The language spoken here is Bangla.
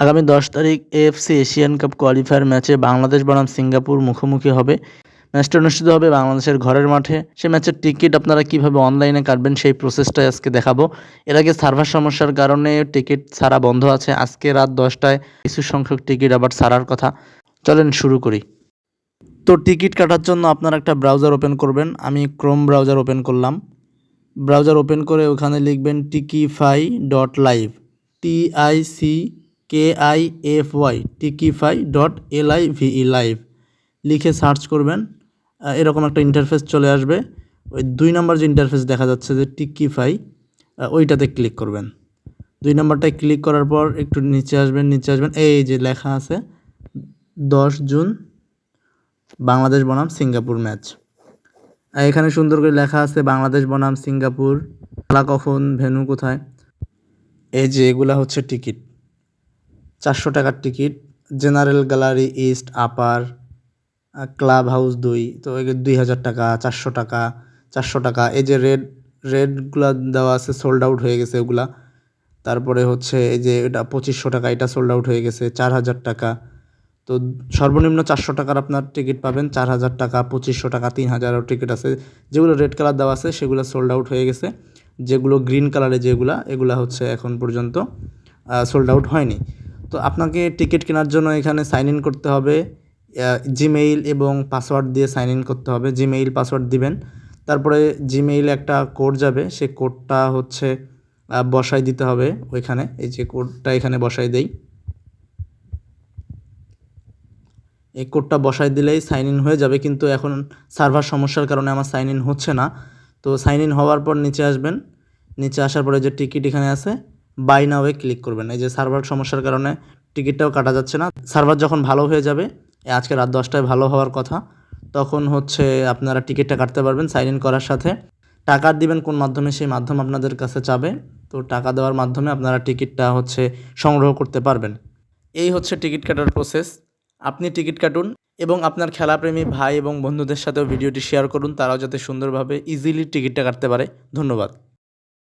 আগামী দশ তারিখ এএফসি এশিয়ান কাপ কোয়ালিফায়ার ম্যাচে বাংলাদেশ বনাম সিঙ্গাপুর মুখোমুখি হবে। ম্যাচটা অনুষ্ঠিত হবে বাংলাদেশের ঘরের মাঠে। সে ম্যাচের টিকিট আপনারা কীভাবে অনলাইনে কাটবেন সেই প্রসেসটাই আজকে দেখাবো। এর আগে সার্ভার সমস্যার কারণে টিকিট ছাড়া বন্ধ আছে। আজকে রাত দশটায় কিছু সংখ্যক টিকিট আবার ছাড়ার কথা। চলেন শুরু করি। তো টিকিট কাটার জন্য আপনারা একটা ব্রাউজার ওপেন করবেন। আমি ক্রোম ব্রাউজার ওপেন করলাম। ব্রাউজার ওপেন করে ওখানে লিখবেন Tickify dot live T I C K I F Y Tickify dot L I V E live লিখে সার্চ করবেন। এরকম একটা ইন্টারফেস চলে আসবে। ওই দুই নম্বর যে ইন্টারফেস দেখা যাচ্ছে যে টিকিফাই ওইটাতে ক্লিক করবেন। দুই নম্বরটায় ক্লিক করার পর একটু নিচে আসবেন নিচে আসবেন। এই যে লেখা আছে, দশ জুন, বাংলাদেশ বনাম, সিঙ্গাপুর ম্যাচ এখানে সুন্দর করে লেখা আছে, বাংলাদেশ বনাম, সিঙ্গাপুর, খেলা কখন, ভেন্যু কোথায়? এই যে এগুলা হচ্ছে টিকিট চারশো টাকার ticket, general gallery east upper club house দুই, তো দুই হাজার টাকা, চারশো টাকা চারশো টাকা, এই যে রেড, রেডগুলো দেওয়া আছে সোল্ড আউট হয়ে গেছে ওগুলা। তারপরে হচ্ছে এই যে এটা পঁচিশশো টাকা, এটা সোল্ড আউট হয়ে গেছে, চার হাজার টাকা। তো সর্বনিম্ন চারশো টাকার আপনার টিকিট পাবেন, চার হাজার টাকা, পঁচিশশো টাকা, তিন হাজারও টিকিট আছে। যেগুলো রেড কালার দেওয়া আছে, সেগুলো সোল্ড আউট হয়ে গেছে। যেগুলো গ্রিন কালারে যেগুলা, এগুলা হচ্ছে এখন পর্যন্ত সোল্ড আউট হয়নি। তো আপনাকে টিকিট কেনার জন্য এখানে সাইন ইন করতে হবে। জিমেইল এবং পাসওয়ার্ড দিয়ে সাইন ইন করতে হবে। জিমেইল পাসওয়ার্ড দিবেন। তারপরে জিমেইলে একটা কোড যাবে। সে কোডটা হচ্ছে বসাই দিতে হবে ওইখানে। এই যে কোডটা এখানে বসাই দেই। এই কোডটা বসাই দিলেই সাইন ইন হয়ে যাবে। কিন্তু এখন সার্ভার সমস্যার কারণে আমার সাইন ইন হচ্ছে না। তো সাইন ইন হওয়ার পর নিচে আসবেন। নিচে আসার পরে যে টিকিট এখানে আছে বাই নাওয়ে ক্লিক করবেন। এই যে সার্ভার সমস্যার কারণে টিকিটটাও কাটা যাচ্ছে না। সার্ভার যখন ভালো হয়ে যাবে আজকে রাত দশটায় ভালো হওয়ার কথা, তখন হচ্ছে আপনারা টিকিটটা কাটতে পারবেন সাইন ইন করার সাথে। টাকা দিবেন কোন মাধ্যমে, সেই মাধ্যম আপনাদের কাছে চাবে। তো টাকা দেওয়ার মাধ্যমে আপনারা টিকিটটা হচ্ছে সংগ্রহ করতে পারবেন। এই হচ্ছে টিকিট কাটার প্রসেস। আপনি টিকিট কাটুন এবং আপনার খেলাপ্রেমী ভাই এবং বন্ধুদের সাথেও ভিডিওটি শেয়ার করুন। তারাও যাতে সুন্দরভাবে ইজিলি টিকিটটা কাটতে পারে। ধন্যবাদ।